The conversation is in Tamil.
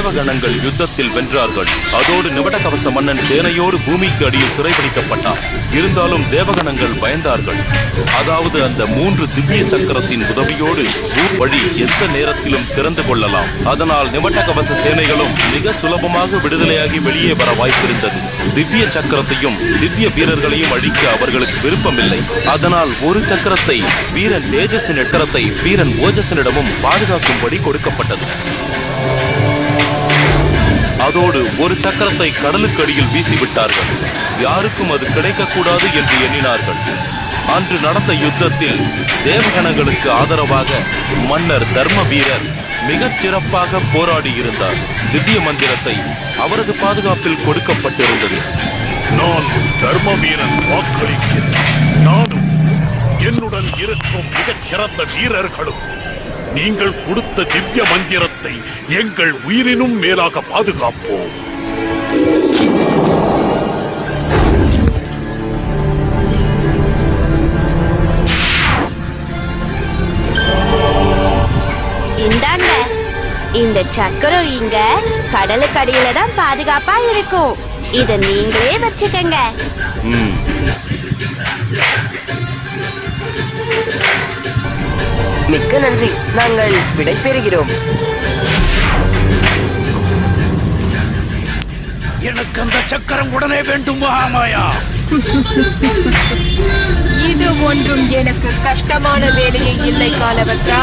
தேவகணங்கள் யுத்தத்தில் வென்றார்கள். அதோடு நிபடகவச மன்னன் சேனையோடு பூமிக்கு அடியில் சிறைபிடிக்கப்பட்டார் இருந்தாலும் தேவகணங்கள் பயந்தார்கள். அதாவது அந்த மூன்று திவ்ய சக்கரத்தின் உதவியோடு வழி எந்த நேரத்திலும் திறந்து கொள்ளலாம். அதனால் நிபடகவச சேனைகளும் மிக சுலபமாக விடுதலையாகி வெளியே வர வாய்ப்பிருந்தது. திவ்ய சக்கரத்தையும் திவ்ய வீரர்களையும் அழிக்க அவர்களுக்கு விருப்பமில்லை. அதனால் ஒரு சக்கரத்தை வீரன் தேஜஸின் எட்டரத்தை வீரன் ஓஜஸனிடமும் பாதுகாக்கும்படி கொடுக்கப்பட்டது. அதோடு ஒரு சக்கரத்தை கடலுக்கு அடியில் வீசிவிட்டார்கள். யாருக்கும் அது கிடைக்கக்கூடாது என்று எண்ணினார்கள். அன்று நடந்த யுத்தத்தில் தேவகணங்களுக்கு ஆதரவாக மன்னர் தர்ம வீரர் மிகச் சிறப்பாக போராடி இருந்தார் திவ்ய மந்திரத்தை அவரது பாதுகாப்பில் கொடுக்கப்பட்டிருந்தது. நான் தர்ம வீரன் வாக்களிக்கிறேன். நானும் என்னுடன் இருக்கும் மிகச் சிறந்த வீரர்களும் நீங்கள் கொடுத்த திவ்ய மந்திரத்தை எங்கள் உயிரினும் மேலாக பாதுகாப்போம். இந்தாங்க இந்த சக்கரம் இங்க கடலுக்கு அடியில தான் பாதுகாப்பா இருக்கும். இத நீங்களே வச்சுக்கங்க. மிக்க நன்றி. நாங்கள் விடைபெறுகிறோம் எனக்கு அந்த சக்கரம் உடனே வேண்டும் மகாமாயா. இது ஒன்றும் எனக்கு கஷ்டமான வேலையே இல்லை காலவத்ரா.